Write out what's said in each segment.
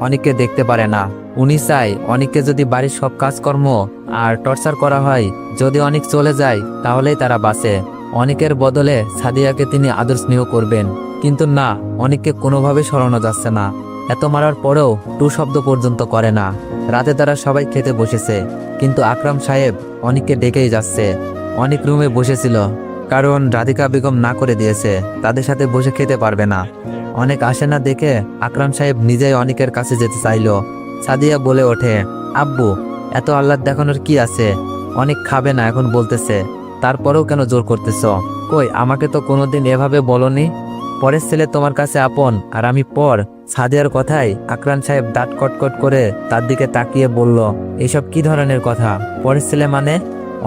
অনেককে দেখতে পারে না। উনি চাই অনেককে যদি বাড়ির সব কাজকর্ম আর টর্চার করা হয়, যদি অনেক চলে যায়, তাহলেই তারা বাঁচে। অনেকের বদলে সাদিয়াকে তিনি আদর স্নেহ করবেন। কিন্তু না, অনেককে কোনোভাবে সরানো যাচ্ছে না। এত মারার পরেও টু শব্দ পর্যন্ত করে না। রাতে তারা সবাই খেতে বসেছে। কিন্তু আকরাম সাহেব অনেককে ডেকেই যাচ্ছে। অনেক রুমে বসেছিল। কারণ রাধিকা বেগম না করে দিয়েছে। তাদের সাথে বসে খেতে পারবে না। অনেক আসে না দেখে আকরাম সাহেব নিজেই অনেকের কাছে যেতে চাইলো। সাদিয়া বলে ওঠে, আব্বু, এত আহ্লাদ দেখানোর কি আছে? অনেক খাবে না এখন বলতেছে। তারপরেও কেন জোর করতেছ? কই, আমাকে তো কোনোদিন এভাবে বলনি? পরের ছেলে তোমার কাছে আপন, আর আমি পর। সাদিয়ার কথায় আকরান সাহেব দাঁত কটকট করে তার দিকে তাকিয়ে বলল, এসব কি ধরনের কথা? পরের ছেলে মানে?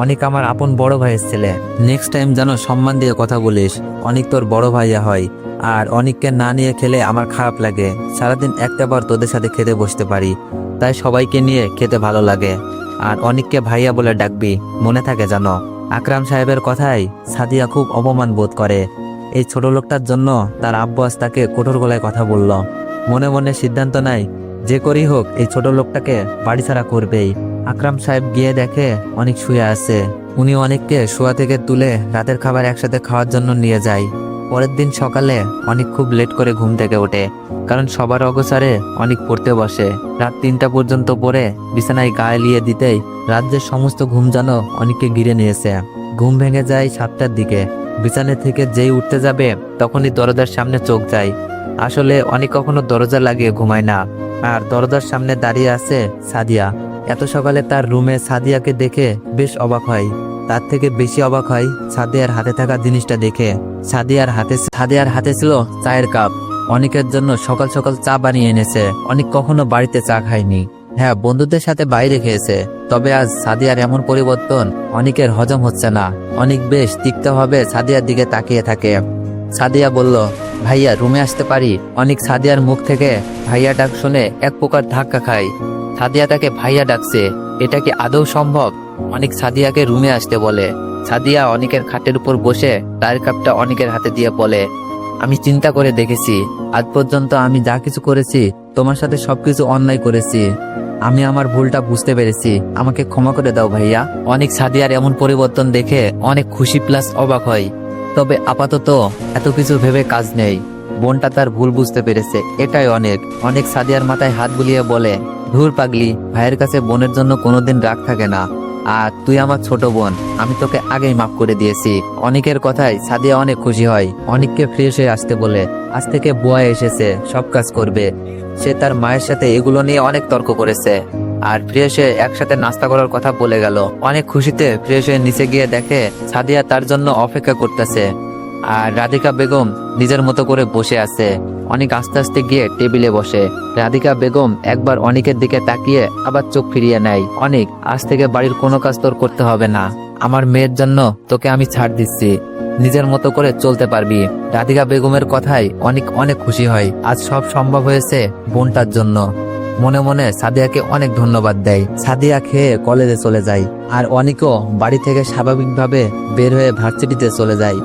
অনেক আমার আপন বড় ভাইয়ের ছেলে। নেক্সট টাইম যেন সম্মান দিয়ে কথা বলিস, অনেক তোর বড় ভাইয়া হয়। আর অনেককে না নিয়ে খেলে আমার খারাপ লাগে। সারাদিন একটা বার তোদের সাথে খেতে বসতে পারি। তাই সবাইকে নিয়ে খেতে ভালো লাগে। আর অনেককে ভাইয়া বলে ডাকবি, মনে থাকে জানো আকরাম সাহেবের কথায় সাদিয়া খুব অপমান বোধ করে। এই ছোট লোকটার জন্য তার আব্বু আজ তাকে কঠোর গলায় কথা বলল। মনে মনে সিদ্ধান্ত নেয়, যে করেই হোক এই ছোট লোকটাকে বাড়ি ছাড়া করবেই। আকরাম সাহেব গিয়ে দেখে অনেক শুয়ে আছে। উনি অনেককে শোয়া থেকে তুলে রাতের খাবার একসাথে খাওয়ার জন্য নিয়ে যায়। পরের দিন সকালে অনেক খুব লেট করে ঘুম থেকে ওঠে, কারণ সবার অগোচারে অনেক পড়তে বসে। রাত তিনটা পর্যন্ত পড়ে বিছানায় গায়ে লিয়ে দিতেই রাজ্যের সমস্ত ঘুম যেন অনেককে ঘিরে নিয়েছে। ঘুম ভেঙে যায় সাতটার দিকে। বিছানা থেকে যেই উঠতে যাবে, তখনই দরজার সামনে চোখ যায়। আসলে অনেক কখনো দরজা লাগিয়ে ঘুমায় না। আর দরজার সামনে দাঁড়িয়ে আছে সাদিয়া। এত সকালে তার রুমে সাদিয়াকে দেখে বেশ অবাক হয়। তার থেকে বেশি অবাক হয় সাদিয়ার হাতে থাকা জিনিসটা দেখে। সাদিয়ার হাতে সাদিয়ার হাতে ছিল চায়ের কাপ। অনেকের জন্য সকাল সকাল চা বানিয়ে এনেছে। অনেক কখনো বাড়িতে চা খায়নি। হ্যাঁ বন্ধুদের সাথে বাইরে খেয়েছে। তবে আজ সাদিয়ার এমন পরিবর্তন অনেকের হজম হচ্ছে না। অনেক বেশ তিক্তভাবে সাদিয়ার দিকে তাকিয়ে থাকে। সাদিয়া বলল, ভাইয়া, রুমে আসতে পারি? অনেক সাদিয়ার মুখ থেকে ভাইয়া ডাক শুনে এক প্রকার ধাক্কা খায়। সাদিয়া তাকে ভাইয়া ডাকছে। এটা কি আদৌ সম্ভব? অনেক সাদিয়াকে রুমে আসতে বলে। সাদিয়া অনেকের খাটের উপর বসে চায়ের কাপটা অনেকের হাতে দিয়ে বলে, আমি চিন্তা করে দেখেছি। আজ পর্যন্ত আমি যা কিছু করেছি, তোমার সাথে সবকিছু অন্যায় করেছি। আমি আমার ভুলটা বুঝতে পেরেছি। আমাকে ক্ষমা করে দাও ভাইয়া। অনেক সাদিয়ার এমন পরিবর্তন দেখে অনেক খুশি প্লাস অবাক হয়। তবে আপাতত এত কিছু ভেবে কাজ নেই। বোনটা তার ভুল বুঝতে পেরেছে, এটাই অনেক। অনেক সাদিয়ার মাথায় হাত বুলিয়ে বলে, ধুর পাগলি, ভাইয়ের কাছে বোনের জন্য কোনোদিন রাগ থাকে না। আর তুই আমার ছোট বোন, আমি তোকে আগেই মাফ করে দিয়েছি। অনেকের কথায় সাদিয়া অনেক খুশি হয়, অনেককে ফ্রেশ হয়ে আসতে বলে। আজ থেকে বুয়া এসেছে, সব কাজ করবে। সে তার মায়ের সাথে এগুলো নিয়ে অনেক তর্ক করেছে। আর ফ্রেশে একসাথে নাস্তা করার কথা বলে গেল। অনেক খুশিতে ফ্রেশ হয়ে নিচে গিয়ে দেখে সাদিয়া তার জন্য অপেক্ষা করতেছে। আর রাধিকা বেগম নিজের মতো করে বসে আছে। অনেক আস্তে আস্তে গিয়ে টেবিলে বসে। রাধিকা বেগম একবার অনেকের দিকে তাকিয়ে আবার চোখ ফিরিয়ে নেয়। অনেক, আজ থেকে বাড়ির কোনো কাজ তোর করতে হবে না। আমার মেয়ের জন্য তোকে আমি ছাড় দিচ্ছি। নিজের মতো করে চলতে পারবি। রাধিকা বেগমের কথায় অনেক অনেক খুশি হয়। আজ সব সম্ভব হয়েছে বোনটার জন্য। মনে মনে সাদিয়াকে অনেক ধন্যবাদ দেয়। সাদিয়া খেয়ে কলেজে চলে যায়। আর অনেকও বাড়ি থেকে স্বাভাবিকভাবে বের হয়ে ভার্সিটিতে চলে যায়।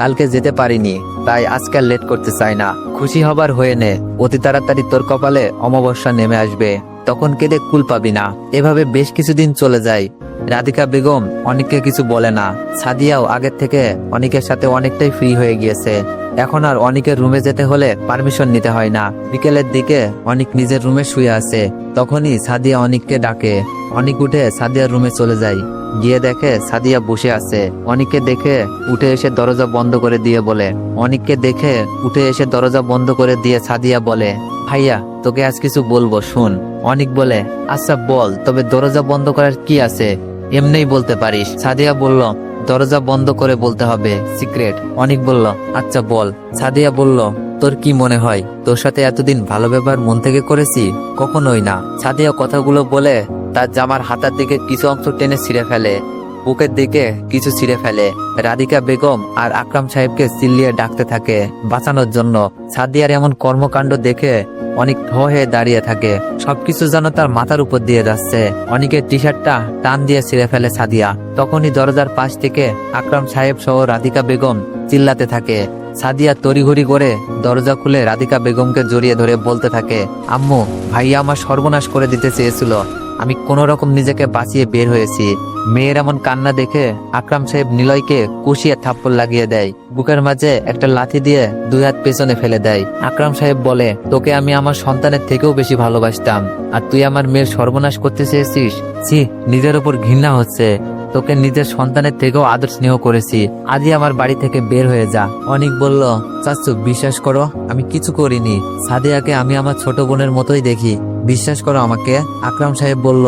কালকে যেতে পারিনি, তাই আজকে লেট করতে চাই না। খুশি হবার হয়ে নে, অতি তাড়াতাড়ি তোর কপালে অমাবস্যা নেমে আসবে, তখন কেঁদে কুল পাবি না। এভাবে বেশ কিছুদিন চলে যায় রাধিকা বেগম অনেককে কিছু বলে না। সাদিয়াও আগের থেকে অনেকের সাথে অনেকটাই ফ্রি হয়ে গিয়েছে। এখন আর অনেকের রুমে যেতে হলে পারমিশন নিতে হয় না। বিকেলের দিকে অনেক নিজের রুমে শুয়ে আছে। তখনই সাদিয়া অনেককে ডাকে। অনেক উঠে সাদিয়ার রুমে চলে যায়। গিয়ে দেখে সাদিয়া বসে আছে। অনেককে দেখে উঠে এসে দরজা বন্ধ করে দিয়ে বলে। অনেককে দেখে উঠে এসে দরজা বন্ধ করে দিয়ে সাদিয়া বলে, ভাইয়া, তোকে আজ কিছু বলব, শুন। অনেক বলে আচ্ছা বল, তবে দরজা বন্ধ করার কি আছে? এমনিই বলতে পারিস। সাদিয়া বলল, দরজা বন্ধ করে বলতে হবে। সিক্রেট। অনেক বলল আচ্ছা বল। সাদিয়া বলল, তোর কি মনে হয়? তোর সাথে এতদিন ভালো ব্যবহার মন থেকে করেছি? কখনোই না। সাদিয়া কথাগুলো বলে তার জামার হাতার দিকে কিছু অংশ টেনে ছিঁড়ে ফেলে। বুকের দিকে কিছু ছিঁড়ে ফেলে। রাধিকা বেগম আর আকরাম সাহেবকে চিল্লিয়ে ডাকতে থাকে বাঁচানোর জন্য। সাদিয়ার এমন কর্মকাণ্ড দেখে অনেক ঢ হয়ে দাঁড়িয়ে থাকে। সবকিছু যেন তার মাথার উপর দিয়ে যাচ্ছে। অনেকের টি শার্টটা টান দিয়ে ছিঁড়ে ফেলে সাদিয়া। তখনই দরজার পাশ থেকে আকরাম সাহেব সহ রাধিকা বেগম চিল্লাতে থাকে। সাদিয়া তড়িঘড়ি করে দরজা খুলে রাধিকা বেগমকে জড়িয়ে ধরে বলতে থাকে, আম্মু, ভাইয়া আমার সর্বনাশ করে দিতে চেয়েছিল। আমি কোনো রকম নিজেকে বাঁচিয়ে বের হয়েছি। মেয়ের এমন কান্না দেখে আকরাম সাহেব নিলয়কে কুশিয়ে থাপ্পড় লাগিয়ে দেয়। বুকের মাঝে একটা লাথি দিয়ে দুই হাত পেছনে ফেলে দেয়। আকরাম সাহেব বলে, তোকে আমি আমার সন্তানের থেকেও বেশি ভালোবাসতাম। আর তুই আমার মেয়ের সর্বনাশ করতে চেয়েছিস? ছি, নিজের ওপর ঘৃণা হচ্ছে। তোকে নিজের সন্তানের থেকেও আদর স্নেহ করেছি। আজই আমার বাড়ি থেকে বের হয়ে যা। অনেক বলল চাচ্ছু বিশ্বাস করো, আমি কিছু করিনি। সাদিয়াকে আমি আমার ছোট বোনের মতোই দেখি। বিশ্বাস করো আমাকে? আকরাম সাহেব বলল,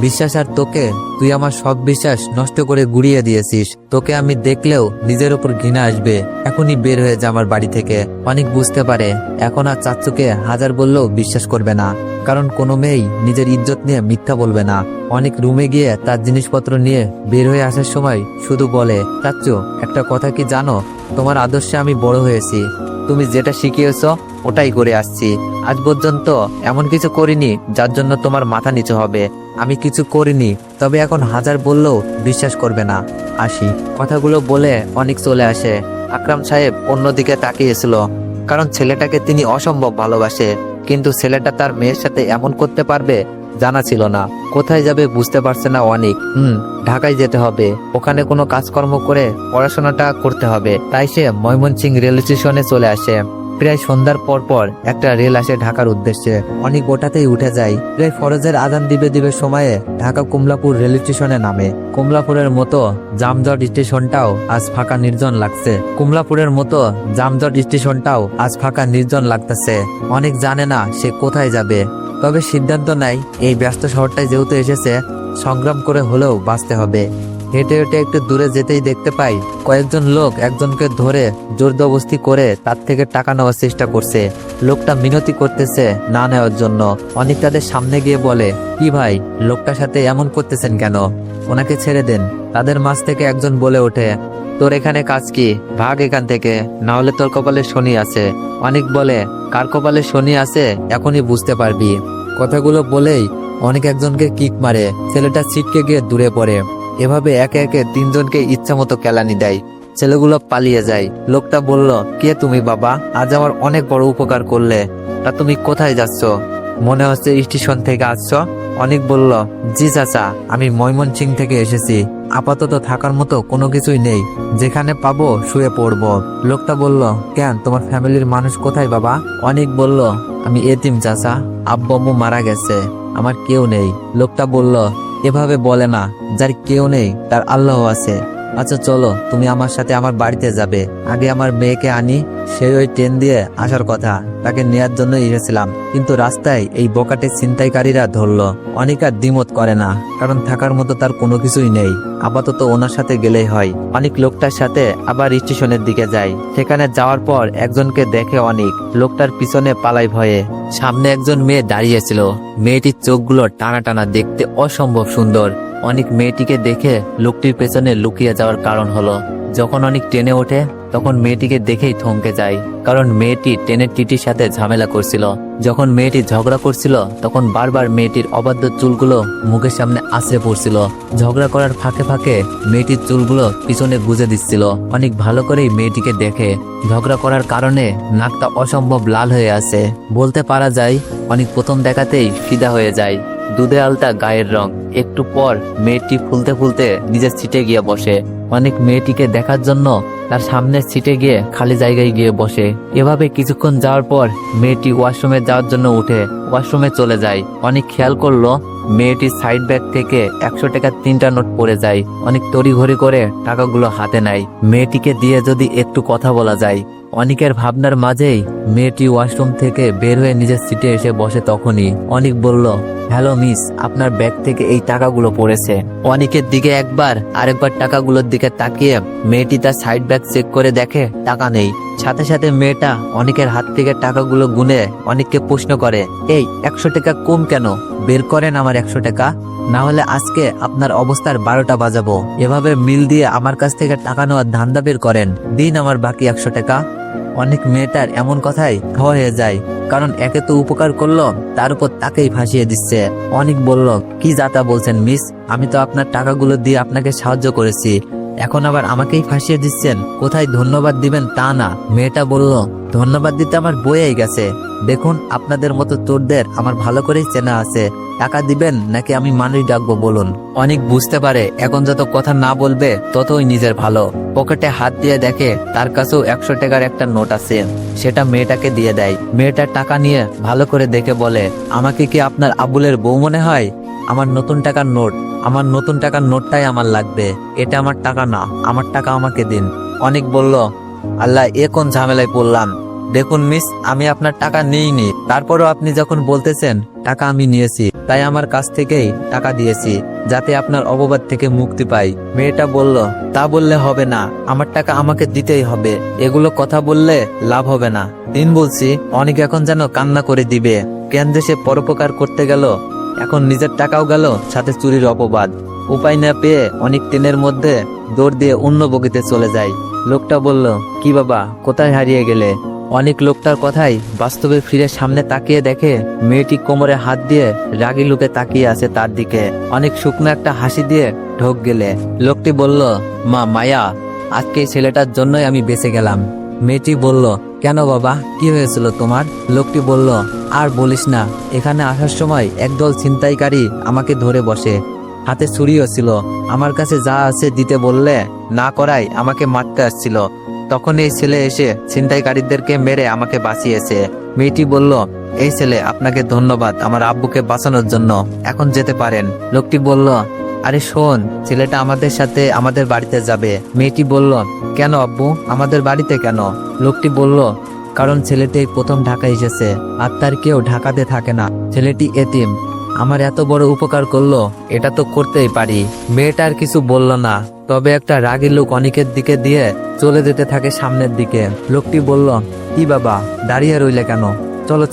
বিশ্বাস আর তোকে? তুই আমার সব বিশ্বাস নষ্ট করে গুড়িয়ে দিয়েছিস। তোকে আমি দেখলেও নিজের উপর ঘৃণা আসবে। এখনই বের হয়ে যা আমার বাড়ি থেকে। অনেক বুঝতে পারে, এখন আর চাচ্চুকে হাজার বললেও বিশ্বাস করবে না। কারণ কোনো মেয়েই নিজের ইজ্জত নিয়ে মিথ্যা বলবে না। অনেক রুমে গিয়ে তার জিনিসপত্র নিয়ে বের হয়ে আসার সময় শুধু বলে, চাচ্চু, একটা কথা কি জানো? তোমার আদর্শে আমি বড় হয়েছি। তুমি যেটা শিখিয়েছ, ওটাই করে আসছি। আজ পর্যন্ত এমন কিছু করিনি যার জন্য তোমার মাথা নিচু হবে। আমি কিছু করিনি, তবে এখন হাজার বললেও বিশ্বাস করবে না। আসি কথাগুলো বলে অনেক চলে আসে। আকরাম সাহেব অন্যদিকে তাকিয়েছিল কারণ ছেলেটাকে তিনি অসম্ভব ভালোবাসে। কিন্তু ছেলেটা তার মেয়ের সাথে এমন করতে পারবে জানা ছিল না। কোথায় যাবে বুঝতে পারছে না অনেক। হুম, ঢাকায় যেতে হবে। ওখানে কোনো কাজকর্ম করে পড়াশোনাটা করতে হবে। তাই সে ময়মনসিং রেল স্টেশনে চলে আসে। প্রায় সন্ধ্যার পর পর একটা রেল আসে ঢাকার উদ্দেশ্যে। অনেক গোটাতেই উঠে যায়। প্রায় ফরজের আদান দিবে দিবে সময়ে ঢাকা কমলাপুর রেল স্টেশনে নামে। কমলাপুরের মতো জামজট স্টেশনটাও আজ ফাঁকা নির্জন লাগছে। কমলাপুরের মতো জামজট স্টেশনটাও আজ ফাঁকা নির্জন লাগতেছে। অনেক জানে না সে কোথায় যাবে। তবে সিদ্ধান্ত নাই এই ব্যস্ত শহরটায় যেহেতু এসেছে, সংগ্রাম করে হলেও বাঁচতে হবে। হেঁটে হেঁটে একটু দূরে যেতেই দেখতে পাই কয়েকজন লোক একজনকে ধরে জোরদবস্তি করে তার থেকে টাকা নেওয়ার চেষ্টা করছে। লোকটা মিনতি করতেছে না নেওয়ার জন্য। অনেক তাদের সামনে গিয়ে বলে, কি ভাই, লোকটার সাথে এমন করতেছেন কেন? ওনাকে ছেড়ে দেন। তাদের মাঝ থেকে একজন বলে ওঠে, তোর এখানে কাজ কি? ভাগ এখান থেকে, না হলে তোর কপালে শনি আছে। অনেক বলে, কার কপালে শনি আছে? এখনই বুঝতে পারবি। কথাগুলো বলেই অনেক একজনকে কিক মারে। ছেলেটা ছিটকে গিয়ে দূরে পড়ে। এভাবে একে একে তিনজনকে ইচ্ছা মতো কেলানি দেয়। ছেলেগুলো পালিয়ে যায়। লোকটা বলল, কে তুমি বাবা? আজ আমার অনেক বড় উপকার করলে। তা তুমি কোথায় যাচ্ছ? মনে হচ্ছে স্টেশন থেকে আসছ। অনেক বলল, জি চাচা, আমি ময়মনসিং থেকে এসেছি। আপাতত থাকার মতো কোনো কিছুই নেই। যেখানে পাবো শুয়ে পড়ব। লোকটা বলল, কেন? তোমার ফ্যামিলির মানুষ কোথায় বাবা? অনেক বলল, আমি এতিম চাচা। আব্বু মারা গেছে। আমার কেউ নেই। লোকটা বলল এভাবে বলে না যার কেউ নেই তার আল্লাহ আছে। আচ্ছা চলো, তুমি আমার সাথে আমার বাড়িতে যাবে। আগে আমার মেয়েকে আনি সে ওই ট্রেন দিয়ে আসার কথা। তাকে নেয়ার জন্য এসেছিলাম, কিন্তু রাস্তায় এই বকাটে ছিনতাইকারীরা ধরলো। অনেক আর দ্বিমত করে না, কারণ থাকার মতো তার কোনো কিছুই নেই। আপাতত ওনার সাথে গেলেই হয়। অনেক লোকটার সাথে আবার স্টেশনের দিকে যায়। সেখানে যাওয়ার পর একজনকে দেখে অনেক, লোকটার পিছনে পালাই ভয়ে। সামনে একজন মেয়ে দাঁড়িয়েছিল মেয়েটির চোখগুলো টানা টানা দেখতে অসম্ভব সুন্দর। অনেক মেয়েটিকে দেখে লোকটির পেছনে লুকিয়ে যাওয়ার কারণ হলো, যখন অনেক ট্রেনে ওঠে, তখন মেয়েটিকে দেখেই থমকে যায়, কারণ মেয়েটি ট্রেনের টিটির সাথে ঝামেলা করছিল। যখন মেয়েটি ঝগড়া করছিল, তখন বারবার মেয়েটির অবাধ্য চুলগুলো মুখের সামনে আছড়ে পড়ছিল। ঝগড়া করার ফাঁকে ফাঁকে মেয়েটির চুলগুলো পিছনে গুজে দিচ্ছিল। অনেক ভালো করেই মেয়েটিকে দেখে, ঝগড়া করার কারণে নাকটা অসম্ভব লাল হয়ে আছে। বলতে পারা যায়, অনেক প্রথম দেখাতেই ফিদা হয়ে যায়। দুধে আলতা গায়ের রং। একটু পর মেয়েটি ফুলতে ফুলতে নিজের সিটে গিয়ে বসে। অনেক মেয়েটিকে দেখার জন্য তার সামনের সিটে গিয়ে খালি জায়গায় গিয়ে বসে। এভাবে কিছুক্ষণ যাওয়ার পর মেয়েটি ওয়াশরুমে যাওয়ার জন্য উঠে ওয়াশরুমে চলে যায়। অনেক খেয়াল করল মেয়েটির সাইড ব্যাগ থেকে একশো টাকার তিনটা নোট পড়ে যায়। অনেক তড়িঘড়ি করে টাকাগুলো হাতে নেয়। মেয়েটিকে দিয়ে যদি একটু কথা বলা যায় অনিকের ভাবনার মাঝেই মেয়েটি ওয়াশরুম থেকে বের হয়ে নিজের সিটে এসে বসে তখনই অনিক বলল, হ্যালো মিস, আপনার ব্যাগ থেকে এই টাকাগুলো পড়েছে। অনিকের দিকে একবার, আরেকবার টাকাগুলোর দিকে তাকিয়ে মেয়েটি তার সাইড ব্যাগ চেক করে দেখে টাকা নেই। সাথে সাথে মেয়েটা অনেকের হাত থেকে টাকাগুলো গুনে অনেককে প্রশ্ন করে, এই, একশো টাকা কম কেন? বের করেন আমার একশো টাকা। না হলে আজকে আপনার অবস্থার বারোটা বাজাবো। এভাবে মিল দিয়ে আমার কাছ থেকে টাকা নেওয়ার ধান্দা বের করেন। দিন আমার বাকি একশো টাকা। অনেক মেয়েটার এমন কথাই হয়ে যায়। কারণ একে তো উপকার করল, তার উপর তাকেই ফাঁসিয়ে দিচ্ছে। অনেক বলল কি যাতা বলছেন, মিস? আমি তো আপনার টাকাগুলো দিয়ে আপনাকে সাহায্য করেছি। এখন আবার আমাকেই ফাঁসিয়ে দিচ্ছেন? কোথায় ধন্যবাদ দিবেন তা না। মেয়েটা বলল, ধন্যবাদ দিতে আমার বইয়েই গেছে। দেখুন, আপনাদের মতো চোরদের আমার ভালো করেই চেনা আছে। টাকা দিবেন নাকি আমি মানুষ ডাকবো বলুন? অনেক বুঝতে পারে, এখন যত কথা না বলবে, ততই নিজের ভালো। পকেটে হাত দিয়ে দেখে, তার কাছেও একশো টাকার একটা নোট আছে। সেটা মেয়েটাকে দিয়ে দেয়। মেয়েটা টাকা নিয়ে ভালো করে দেখে বলে, আমাকে কি আপনার আবুলের বউ মনে হয়? আমার নতুন টাকার নোট, আমার নতুন টাকার নোটটাই আমার লাগবে। এটা আমার টাকা না, আমার টাকা আমাকে দিন। অনেক বলল, আল্লাহ, এ কোন ঝামেলায় পড়লাম? দেখুন মিস, আমি আপনার টাকা নিইনি। তারপরও আপনি যখন বলতেছেন, টাকা আমি নিয়েছি, তাই আমার কাছ থেকেই টাকা দিয়েছি, যাতে আপনার অপবাদ থেকে মুক্তি পাই। মেয়েটা বলল, তা বললে হবে না, আমার টাকা আমাকে দিতেই হবে। এগুলো কথা বললে লাভ হবে না। দিন বলছি, অনেক এখন যেন কান্না করে দিবে। কেন যে সে পরোপকার করতে গেল, এখন নিজের টাকাও গেল সাথে চুরির অপবাদ। উপায় না পেয়ে অনেক ট্রেনের মধ্যে দৌড় দিয়ে অন্য বগিতে চলে যায় লোকটা বলল, কি বাবা, কোথায় হারিয়ে গেলে? অনেক লোকটার কথাই বাস্তবে ফিরে সামনে তাকিয়ে দেখে মেয়েটি কোমরে হাত দিয়ে রাগি লুকে তাকিয়ে আছে তার দিকে। অনেক শুকনো একটা হাসি দিয়ে ঢোক গেলে। লোকটি বলল, মা, মায়া, আজকে ছেলেটার জন্যই আমি বেঁচে গেলাম। মেয়েটি বলল, কেন বাবা, কি হয়েছিল তোমার? লোকটি বলল, আর বলিস না, এখানে আসার সময় একদল ছিনতাইকারী আমাকে ধরে বসে। হাতে ছুরিও ছিল। আমার কাছে যা আছে দিতে বললে না করাই আমাকে মারতে আসছিল। তখন এই ছেলে এসে ছিনতাইকারীদেরকে মেরে আমাকে বাঁচিয়েছে। মেয়েটি বলল, এই ছেলে, আপনাকে ধন্যবাদ আমার আব্বুকে বাঁচানোর জন্য। এখন যেতে পারেন। লোকটি বলল, আরে শোন, ছেলেটা আমাদের সাথে আমাদের বাড়িতে যাবে। মেয়েটি বলল, কেন আব্বু? আমাদের বাড়িতে কেন? লোকটি বলল, কারণ ছেলেটি প্রথম ঢাকা এসেছে, আর তার কেউ ঢাকাতে থাকে না। ছেলেটি এতিম। আমার এত বড় উপকার করল, এটা তো করতেই পারি। মেয়েটা আর কিছু বলল না। তবে একটা রাগী লোক অনেকের দিকে দিয়ে চলে যেতে থাকে সামনের দিকে। লোকটি বলল, কি বাবা, দাঁড়িয়ে রইলে কেন? চলো